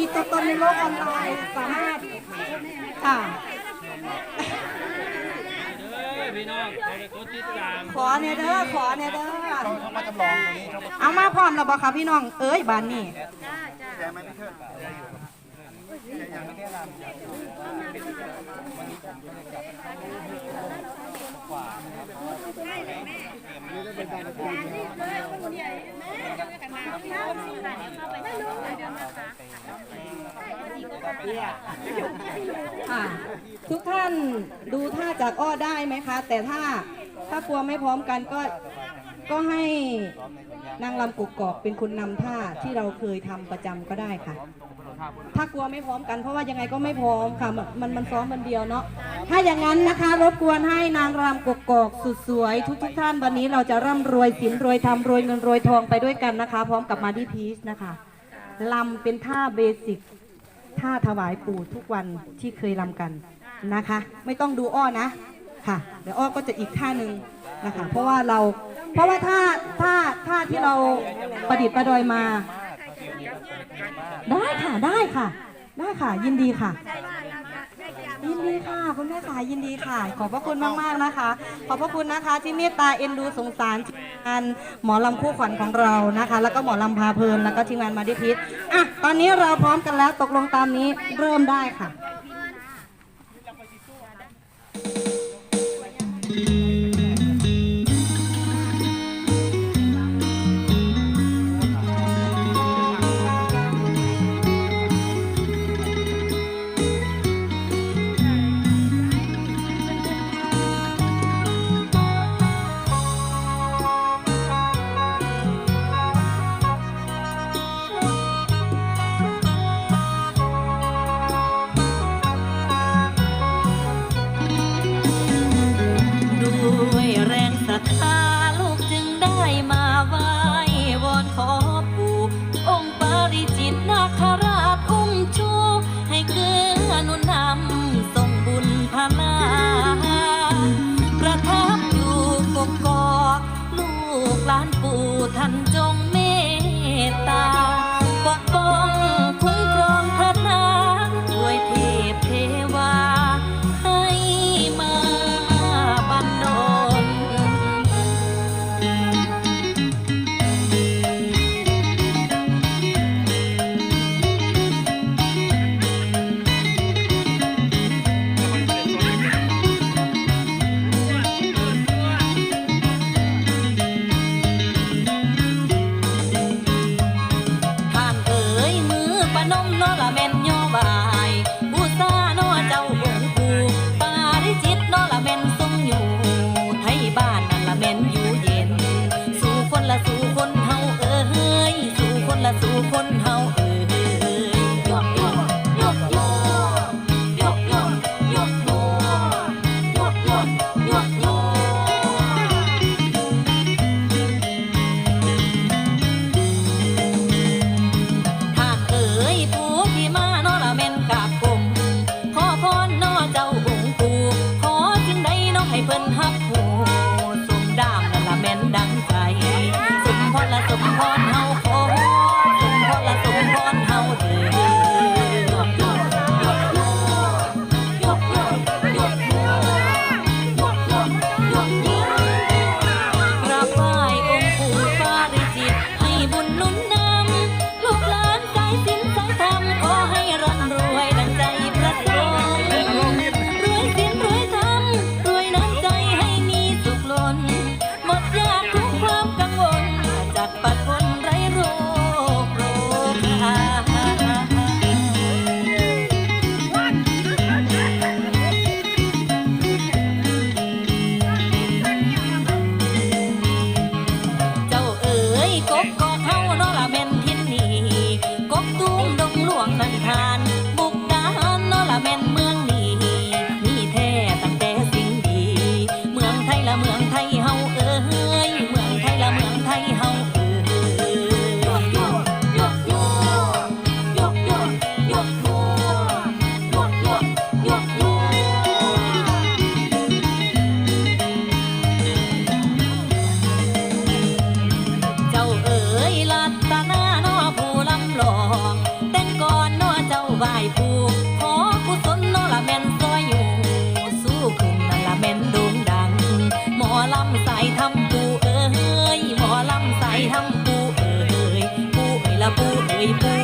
มีตัวตนในโลกออนไลน์สามารถค่ะเอ้ยพี่น้องขอได้กดติดตามขอเนี่ยเด้อขอเนี่ยเด้อเขามาจำลองตรงนี้เขาเอามาพร้อมแล้วบ่คะพี่น้องเอ้ยบานนี่แกไม่ได้เชิดยังไม่ ได้รำค่ะทุกท่านดูท่าจากอ้อได้ไหมคะ แต่ถ้าถ้ากลัวไม่พร้อมกันก็ก็ให้นางลำกุกกอกเป็นคนนำท่าที่เราเคยทำประจำก็ได้ค่ะ ถ้ากลัวไม่พร้อมกันเพราะว่ายังไงก็ไม่พร้อมค่ะ มันมันมันซ้อมมันเดียวเนาะ ถ้าอย่างนั้นนะคะรบกวนให้นางรำกกอกสุดสวย ทุกทุกๆท่านวันนี้เราจะร่ำรวยสินรวยธรรมรวยเงินรวยทองไปด้วยกันนะคะ พร้อมกับมาดีพีชนะคะลำเป็นท่าเบสิก ท่าถวายปู่ทุกวันที่เคยรำกันนะคะ ไม่ต้องดูอ้อนะค่ะ เดี๋ยวอ้อก็จะอีกท่าหนึ่งนะคะ เพราะว่าเราเพราะว่าท่าท่าท่าที่เราประดิษฐ์ประดอยมา ได้ค่ะได้ค่ะ ได้ค่ะยินดีค่ะ ยินดีค่ะ คุณแม่สายยินดีค่ะ ขอบพระคุณมากๆนะคะ ขอบพระคุณนะคะที่เมตตาเอ็นดูสงสารทีมงานหมอลำคู่ขวัญของเรานะคะ แล้วก็หมอลำพาเพลินแล้วก็ทีมงานมาดิพิษอะตอนนี้เราพร้อมกันแล้วตกลงตามนี้เริ่มได้ค่ะ thành นังใจ baby.